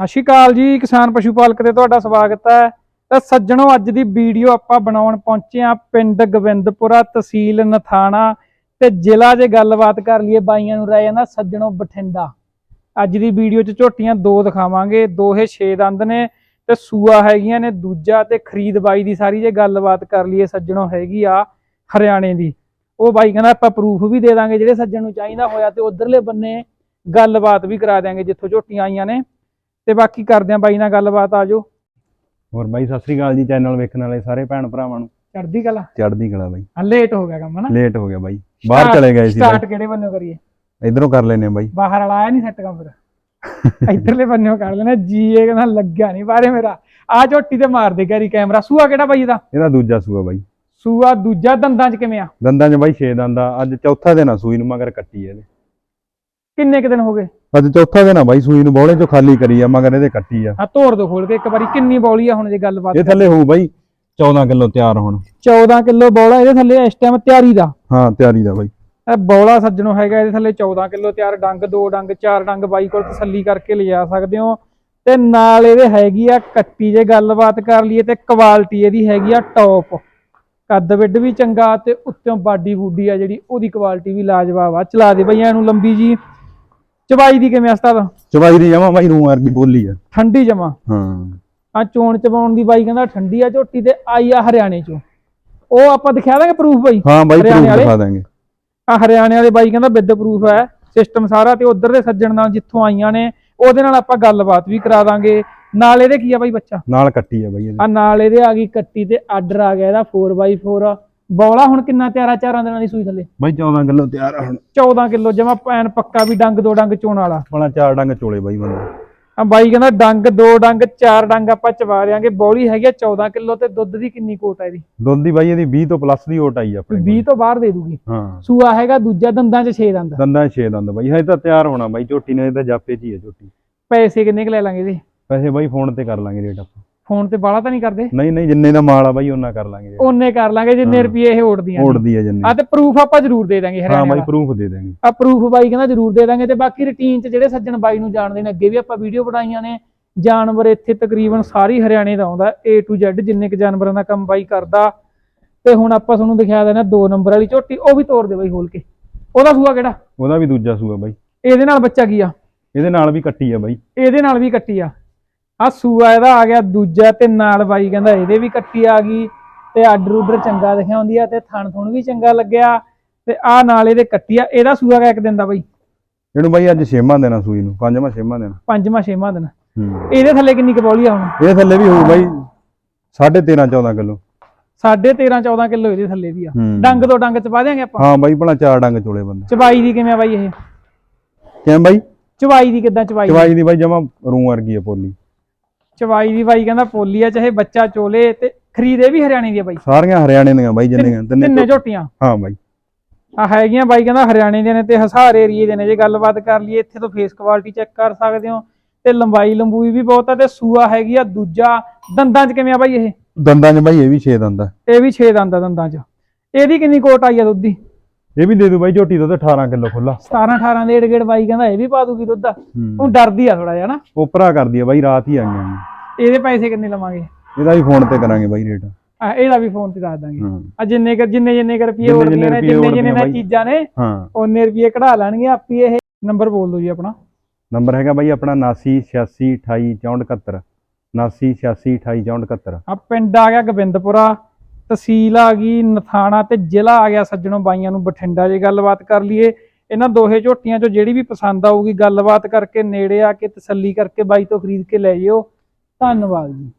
ਸਤਿ ਸ਼੍ਰੀ ਅਕਾਲ ਜੀ, ਕਿਸਾਨ ਪਸ਼ੂ ਪਾਲਕ ਤੇ ਤੁਹਾਡਾ ਸਵਾਗਤ ਹੈ। ਤਾਂ ਸੱਜਣੋ, ਅੱਜ ਦੀ ਵੀਡੀਓ ਆਪਾਂ ਬਣਾਉਣ ਪਹੁੰਚੇ ਆ ਪਿੰਡ ਗੋਬਿੰਦਪੁਰਾ ਤਹਿਸੀਲ ਨਥਾਣਾ ਤੇ ਜ਼ਿਲ੍ਹਾ ਜੇ ਗੱਲਬਾਤ ਕਰ ਲਈਏ ਬਾਈਆਂ ਨੂੰ ਰਹਿ ਜਾਂਦਾ ਸੱਜਣੋ ਬਠਿੰਡਾ। ਅੱਜ ਦੀ ਵੀਡੀਓ 'ਚ ਝੋਟੀਆਂ ਦੋ ਦਿਖਾਵਾਂਗੇ, ਦੋਹੇ 6 ਦੰਦ ਨੇ ਤੇ ਸੂਆ ਹੈਗੀਆਂ ਨੇ ਦੂਜਾ ਤੇ ਖਰੀਦ ਬਾਈ ਦੀ ਸਾਰੀ ਜੇ ਗੱਲਬਾਤ ਕਰ ਲਈਏ ਸੱਜਣੋ ਹੈਗੀ ਆ ਹਰਿਆਣੇ ਦੀ। ਉਹ ਬਾਈ ਕਹਿੰਦਾ ਆਪਾਂ ਪ੍ਰੂਫ ਵੀ ਦੇ ਦਾਂਗੇ, ਜਿਹੜੇ ਸੱਜਣ ਨੂੰ ਚਾਹੀਦਾ ਹੋਇਆ ਤੇ ਉਧਰਲੇ ਬੰਨੇ ਗੱਲਬਾਤ ਵੀ ਕਰਾ ਦਿਆਂਗੇ ਜਿੱਥੋਂ ਝੋਟੀਆਂ ਆਈਆਂ ਨੇ। ਤੇ ਬਾਕੀ ਕਰਦੇ ਆਂ ਬਾਈ ਨਾਲ ਗੱਲਬਾਤ ਆਜੋ ਹੋਰ ਬਾਈ ਸਤਿ ਸ੍ਰੀ ਅਕਾਲ ਜੀ ਚੈਨਲ ਵੇਖਣ ਵਾਲੇ ਸਾਰੇ ਭੈਣ ਭਰਾਵਾਂ ਨੂੰ। ਚੜਦੀ ਕਲਾ? ਚੜ੍ਹਦੀ ਕਲਾ ਬਾਈ। ਆ ਲੇਟ ਹੋ ਗਿਆ ਕੰਮ ਹਨਾ? ਲੇਟ ਹੋ ਗਿਆ ਬਾਈ। ਬਾਹਰ ਚਲੇ ਗਏ ਸੀ ਸਟਾਰਟ ਕਿਹੜੇ ਬੰਨਿਓ ਕਰੀਏ? ਇਧਰੋਂ ਕਰ ਲੈਨੇ ਆ ਬਾਈ। ਬਾਹਰ ਵਾਲਾ ਆਇਆ ਨਹੀਂ ਸੈੱਟ ਕੰਮ ਫਿਰ। ਇਧਰਲੇ ਬੰਨਿਓ ਕਰ ਲੈਣਾ ਜੀ ਇਹ ਕਹਿੰਦਾ ਲੱਗਿਆ ਨਹੀਂ ਬਾਰੇ ਮੇਰਾ। ਆ ਝੋਟੀ ਤੇ ਮਾਰ ਦੇ ਗੈਰੀ ਕੈਮਰਾ। ਸੂਆ ਕਿਹੜਾ ਬਾਈ ਦਾ ਇਹਦਾ ਦੂਜਾ ਸੂਆ ਬਾਈ। ਸੂਆ ਦੂਜਾ ਦੰਦਾਂ 'ਚ ਕਿਵੇਂ ਆ? ਦੰਦਾਂ 'ਚ ਬਾਈ 6 ਦੰਦਾ ਅੱਜ ਚੌਥਾ ਦਿਨ ਆ ਸੂਈ ਨੂੰ ਮਗਰ ਕੱਟੀ ਇਹਦੇ। ਕਿੰਨੇ ਕੁ ਦਿਨ ਹੋ ਗਏ? ਅੱਜ ਚੌਥਾ ਦਿਨ ਆ ਬਾਈ ਸੂਈ ਨੂੰ ਬੋਲੇ ਚੋਂ ਖਾਲੀ ਕਰੀ ਆ ਮਗਰ ਇਹਦੇ ਕੱਟੀ ਆ। ਆ ਤੋੜ ਦੋ ਖੋਲ ਕੇ ਇੱਕ ਵਾਰੀ ਕਿੰਨੀ ਬੌਲੀ ਆ ਹੁਣ ਜੇ ਗੱਲਬਾਤ ਇਹ ਥੱਲੇ ਹੋਊ ਬਾਈ 14 ਕਿਲੋ ਤਿਆਰ ਹੁਣ। 14 ਕਿਲੋ ਬੌਲਾ ਇਹਦੇ ਥੱਲੇ ਇਸ ਟਾਈਮ ਤਿਆਰੀ ਦਾ। ਹਾਂ ਤਿਆਰੀ ਦਾ ਬਾਈ। ਇਹ ਬੌਲਾ ਸੱਜਣੋ ਹੈਗਾ ਇਹਦੇ ਥੱਲੇ 14 ਕਿਲੋ ਤਿਆਰ ਡੰਗ ਦੋ ਡੰਗ ਚਾਰ ਡੰਗ ਬਾਈ ਕੋਲ ਤਸੱਲੀ ਕਰਕੇ ਲਿਜਾ ਸਕਦੇ ਹੋ। ਤੇ ਨਾਲ ਇਹਦੇ ਹੈਗੀ ਆ ਕੱਟੀ ਜੇ ਗੱਲਬਾਤ ਕਰ ਲਈਏ ਤੇ ਕੁਆਲਿਟੀ ਇਹਦੀ ਹੈਗੀ ਆ ਟੌਪ ਕੱਦ ਵਿੱਡ ਵੀ ਚੰਗਾ ਤੇ ਉੱਤੋਂ ਬਾਡੀ ਬੂਡੀ ਆ ਜਿਹੜੀ ਉਹਦੀ ਕੁਆਲਿਟੀ ਵੀ ਲਾਜਵਾਬ ਆ। ਚਲਾ ਦੇ ਬਈਆਂ ਇਹਨੂੰ ਲੰਬੀ ਜੀ। ਚਬਾਈ ਦੀ ਕਿਵੇਂ ਅਸਤਾ ਚਵਾਈ ਦੀ ਜਮਾ ਬਾਈ ਰੂੰ ਵਰਗੀ ਬੋਲੀ ਆ। ਠੰਡੀ ਜਮਾ। ਹਾਂ। ਆ ਚੋਣ ਚਬਾਉਣ ਦੀ ਬਾਈ ਕਹਿੰਦਾ ਠੰਡੀ ਆ ਝੋਟੀ ਤੇ ਆਈ ਆ ਹਰਿਆਣੇ ਚੋਂ। ਉਹ ਆਪਾਂ ਦਿਖਾ ਦਾਂਗੇ ਪ੍ਰੂਫ ਬਾਈ? ਹਾਂ ਬਾਈ ਪ੍ਰੂਫ? ਦਿਖਾ ਦਾਂਗੇ। ਆ ਹਰਿਆਣੇ ਵਾਲੇ ਬਾਈ ਕਹਿੰਦਾ ਵਿਦ ਪ੍ਰੂਫ ਹੈ। ਸਿਸਟਮ ਸਾਰਾ ਤੇ ਉਧਰ ਦੇ ਸੱਜਣ ਨਾਲ ਜਿੱਥੋਂ ਆਈਆਂ ਨੇ ਉਹਦੇ ਨਾਲ ਆਪਾਂ ਗੱਲਬਾਤ ਵੀ ਕਰਾ ਦਾਂਗੇ। ਨਾਲ ਇਹਦੇ ਕੀ ਆ ਬਾਈ ਬੱਚਾ? ਨਾਲ ਕੱਟੀ ਆ ਬਾਈ ਇਹਦੇ। ਆ ਨਾਲ ਇਹਦੇ ਆ ਗਈ ਕੱਟੀ ਤੇ ਆਰਡਰ ਆ ਗਿਆ ਇਹਦਾ 4x4 ਬੌਲਾ ਹੁਣ ਕਿੰਨਾ ਤਿਆਰਾ ਚਾਰਾਂ ਦਿਨਾਂ ਦੀ ਸੂਈ ਥੱਲੇ? ਬਾਈ 14 ਕਿਲੋ ਤਿਆਰ ਆ ਹੁਣ। 14 ਕਿਲੋ ਜਮਾ ਪੈਨ ਪੱਕਾ ਵੀ ਡੰਗ ਦੋ ਡੰਗ ਚੋਣ ਵਾਲਾ। ਬਣਾ ਚਾਰ ਡੰਗ ਚੋਲੇ ਬਾਈ ਬੰਦਾ। ਆ ਬਾਈ ਕਹਿੰਦਾ ਡੰਗ ਦੋ ਡੰਗ ਚਾਰ ਡੰਗ ਆਪਾਂ ਚਵਾ ਰਿਆਂਗੇ ਬੌਲੀ ਹੈਗੀ ਆ 14 ਕਿਲੋ ਤੇ ਦੁੱਧ ਦੀ ਕਿੰਨੀ ਕੋਟ ਹੈ ਇਹਦੀ? ਦੁੱਧ ਦੀ ਬਾਈ ਇਹਦੀ 20 ਤੋਂ ਪਲੱਸ ਦੀ ਓਟ ਆਈ ਆ ਆਪਣੇ 20 ਤੋਂ ਬਾਹਰ ਦੇ ਦੂਗੀ। ਹਾਂ। ਸੂਆ ਹੈਗਾ ਦੂਜਾ ਦੰਦਾਂ 'ਚ 6 ਦੰਦ। ਦੰਦਾਂ 6 ਦੰਦ ਬਾਈ ਹਜੇ ਤਾਂ ਤਿਆਰ ਹੋਣਾ ਬਾਈ ਝੋਟੀ ਨੇ ਤਾਂ ਜਾਪੇ 'ਚ ਹੀ ਆ ਝੋਟੀ। ਪੈਸੇ ਕਿੰਨੇ ਕੁ ਲੈ ਲਾਂਗੇ ਇਹਦੇ? ਪੈਸੇ ਬਾਈ ਫੋਨ ਤੇ ਕਰ ਲਾਂਗੇ ਰੇਟ ਆਪਾਂ। ਫੋਨ ਤੇ ਬਾਲਾ ਤਾਂ ਨਹੀਂ ਕਰਦੇ? ਨਹੀਂ ਨਹੀਂ ਜਿੰਨੇ ਦਾ ਮਾਲ ਆ ਬਾਈ ਉਹਨਾਂ ਕਰ ਲਾਂਗੇ ਉਹਨੇ ਕਰ ਲਾਂਗੇ ਜਿੰਨੇ ਹਾਂ। ਰੁਪਏ ਇਹ ਓੜਦੀਆਂ। ਓੜਦੀ ਆ ਜਿੰਨੇ। ਆ ਤੇ ਪ੍ਰੂਫ ਆਪਾਂ ਜ਼ਰੂਰ ਦੇ ਦਾਂਗੇ ਹਾਂ ਹਰਿਆਣੇ ਬਾਈ ਵਾਲਾ। ਪ੍ਰੂਫ ਦੇ ਦਾਂਗੇ। ਆ ਪ੍ਰੂਫ ਬਾਈ ਕਹਿੰਦਾ ਜ਼ਰੂਰ ਦੇ ਦਾਂਗੇ ਤੇ ਬਾਕੀ ਰੁਟੀਨ ਚ ਜਿਹੜੇ ਸੱਜਣ ਬਾਈ ਨੂੰ ਜਾਣਦੇ ਨੇ ਅੱਗੇ ਵੀ ਆਪਾਂ ਵੀਡੀਓ ਬਣਾਈਆਂ ਨੇ। ਜਾਨਵਰ ਇੱਥੇ ਤਕਰੀਬਨ ਸਾਰੀ ਹਰਿਆਣੇ ਦਾ ਆਉਂਦਾ A to Z ਜਿੰਨੇ ਕ ਜਾਨਵਰਾਂ ਦਾ ਕੰਮ ਬਾਈ ਕਰਦਾ। ਤੇ ਹੁਣ ਆਪਾਂ ਤੁਹਾਨੂੰ ਦਿਖਾ ਦੇਣਾ ਦੋ ਨੰਬਰ ਵਾਲੀ ਝੋਟੀ ਉਹ ਵੀ ਤੋੜ ਦੇ ਬਾਈ ਖੋਲ ਕੇ। ਉਹਦਾ ਸੂਆ ਕਿਹੜਾ? ਉਹਦਾ ਵੀ ਦੂਜਾ ਸੂਆ ਬਾਈ। ਇਹਦੇ ਨਾਲ ਬੱਚਾ ਕੀ ਆ? ਇਹਦੇ ਨਾਲ ਵੀ ਕੱਟੀ ਆ ਬਾਈ। ਇਹਦੇ ਨਾਲ ਵੀ ਕੱਟੀ ਆ। ਆ ਸੂਆ ਇਹਦਾ ਆ ਗਿਆ ਦੂਜਾ ਤੇ ਨਾਲ ਬਾਈ ਕਹਿੰਦਾ ਇਹਦੇ ਵੀ ਕੱਟੀ ਆ ਗਈ ਤੇ ਆਰਡਰ ਉਡਰ ਚੰਗਾ ਹੁੰਦੀ ਆ ਤੇ ਥਣ ਥੁਣ ਵੀ ਚੰਗਾ ਲੱਗਿਆ ਤੇ ਆ ਨਾਲ ਇਹਦੇ ਕੱਟੀ ਆ ਇਹਦਾ ਸੂਆ ਕਾ ਇੱਕ ਦਿਨ ਦਾ ਬਾਈ? ਇਹਨੂੰ ਬਾਈ ਅੱਜ ਛੇਵਾਂ ਦੇਣਾ ਸੂਈ ਨੂੰ ਪੰਜਵਾਂ ਛੇਵਾਂ ਦੇਣਾ ਪੰਜਵਾਂ ਛੇਵਾਂ ਹੂੰ। ਇਹਦੇ ਥੱਲੇ ਕਿੰਨੀ ਕਬੌਲੀ ਆ ਹੁਣ? ਇਹ ਥੱਲੇ ਵੀ ਹੋਊ ਬਾਈ 13.5 14 ਕਿਲੋ। ਸਾਢੇ 13 14 ਕਿਲੋ ਇਹਦੇ ਥੱਲੇ ਵੀ ਆ। ਡੰਗ ਤੋਂ ਡੰਗ ਚ ਪਾ ਦਿਆਂਗੇ ਆਪਾਂ? ਹਾਂ ਬਾਈ ਭਲਾ ਚਾਰ ਡੰਗ ਚੋਲੇ ਬੰਦੇ। ਚਬਾਈ ਦੀ ਕਿਵੇਂ ਆ ਬਾਈ ਇਹ? ਕਿਵੇਂ ਬਾਈ? ਚਬਾਈ ਦੀ ਕਿੱਦਾਂ ਚਬਾਈ? ਚਵਾਈ ਦੀ ਬਾਈ ਜਮਾ ਰੂੰ ਵਰਗੀ ਆ ਪੋਲੀ। ਚਬਾਈ ਦੀ ਬਾਈ ਕਹਿੰਦਾ ਪੋਲੀ ਆ ਚਾਹੇ ਬੱਚਾ ਚੋਲੇ ਤੇ ਖਰੀਦੇ ਵੀ ਹਰਿਆਣੇ ਦੀ ਆ ਬਾਈ। ਸਾਰੀਆਂ ਹਰਿਆਣੇ ਦੀਆਂ ਬਾਈ ਜਿੰਨੀਆਂ ਤਿੰਨੇ ਝੋਟੀਆਂ। ਹਾਂ ਬਾਈ। ਆ ਹੈਗੀਆਂ ਬਾਈ ਕਹਿੰਦਾ ਹਰਿਆਣੇ ਦੇ ਨੇ ਤੇ ਹਸਾਰ ਏਰੀਏ ਦੇ ਨੇ ਜੇ ਗੱਲਬਾਤ ਕਰ ਲਈਏ ਇੱਥੇ ਤੋਂ ਫੇਸ ਕੁਆਲਿਟੀ ਚੈੱਕ ਕਰ ਸਕਦੇ ਹੋ। ਤੇ ਲੰਬਾਈ ਲੰਬੂਈ ਵੀ ਬਹੁਤ ਆ ਤੇ ਸੂਆ ਹੈਗੀ ਆ ਦੂਜਾ ਦੰਦਾਂ 'ਚ ਕਿਵੇਂ ਆ ਬਾਈ ਇਹ? ਦੰਦਾਂ 'ਚ ਬਾਈ ਇਹ ਵੀ 6 ਦੰਦ ਆ। ਇਹ ਵੀ 6 ਦੰਦ ਆ ਦੰਦਾਂ 'ਚ। ਇਹਦੀ ਕਿੰਨੀ ਕੋਟ ਆਈ ਆ ਦੁੱਧ ਦੀ? ਇਹ ਵੀ ਦੇ ਦੂ ਬਾਈ ਝੋਟੀ ਦੁੱਧ 18 ਕਿਲੋ ਖੁੱਲਾ 17 18 ਦੇ ਏੜ ਬਾਈ ਕਹਿੰਦਾ ਇਹ ਵੀ ਪਾ ਦੂਗੀ ਦੁੱਧ। ਉਹ ਡਰਦੀ ਆ ਥੋੜਾ ਜਿਹਾ ਨਾ। ਉਪਰਾ ਕਰਦੀ ਆ ਬਾਈ ਰਾਤ ਹੀ ਆਈਆਂ ਨੇ। ਇਹਦੇ ਪੈਸੇ ਕਿੰਨੇ ਲਵਾਂਗੇ? ਇਹਦਾ ਵੀ ਫੋਨ ਤੇ ਕਰਾਂਗੇ ਬਾਈ ਰੇਟ। ਆ ਇਹਦਾ ਵੀ ਫੋਨ ਤੇ ਦੱਸ ਦਾਂਗੇ। ਹਾਂ। ਆ ਜਿੰਨੇ ਕੁ- ਜਿੰਨੇ ਜਿੰਨੇ ਕੁ ਰੁਪਏ ਜਿੰਨੇ ਹੋਣਗੇ ਨੇ ਜਿੰਨੇ ਜਿੰਨੇ ਉੜਦੀਆਂ ਨਾ ਬਾਈ। ਚੀਜ਼ਾਂ ਨੇ ਹਾਂ। ਉਹਨੇ ਰੁਪਏ ਕਢਾ ਲੈਣਗੇ ਆਪੀ ਇਹ ਨੰਬਰ ਬੋਲ ਦਿਓ ਜੀ ਆਪਣਾ। ਨੰਬਰ ਹੈਗਾ ਬਾਈ ਆਪਣਾ 7986286471 7986286471 ਆ ਪਿੰਡ ਆ ਗਿਆ ਗੋਬਿੰਦਪੁਰਾ ਤਹਿਸੀਲ ਆ ਗਈ ਨਥਾਣਾ ਤੇ ਜ਼ਿਲ੍ਹਾ ਆ ਗਿਆ ਸੱਜਣੋਂ ਬਾਈਆਂ ਨੂੰ ਬਠਿੰਡਾ ਜੇ ਗੱਲਬਾਤ ਕਰ ਲਈਏ। ਇਹਨਾਂ ਦੋਹੇ ਝੋਟੀਆਂ ਚੋਂ ਜਿਹੜੀ ਵੀ ਪਸੰਦ ਆਊਗੀ ਗੱਲਬਾਤ ਕਰਕੇ ਨੇੜੇ ਆ ਕੇ ਤਸੱਲੀ ਕਰਕੇ ਬਾਈ ਤੋਂ ਖਰੀਦ ਕੇ ਲੈ ਜਿਓ। ਧੰਨਵਾਦ ਜੀ।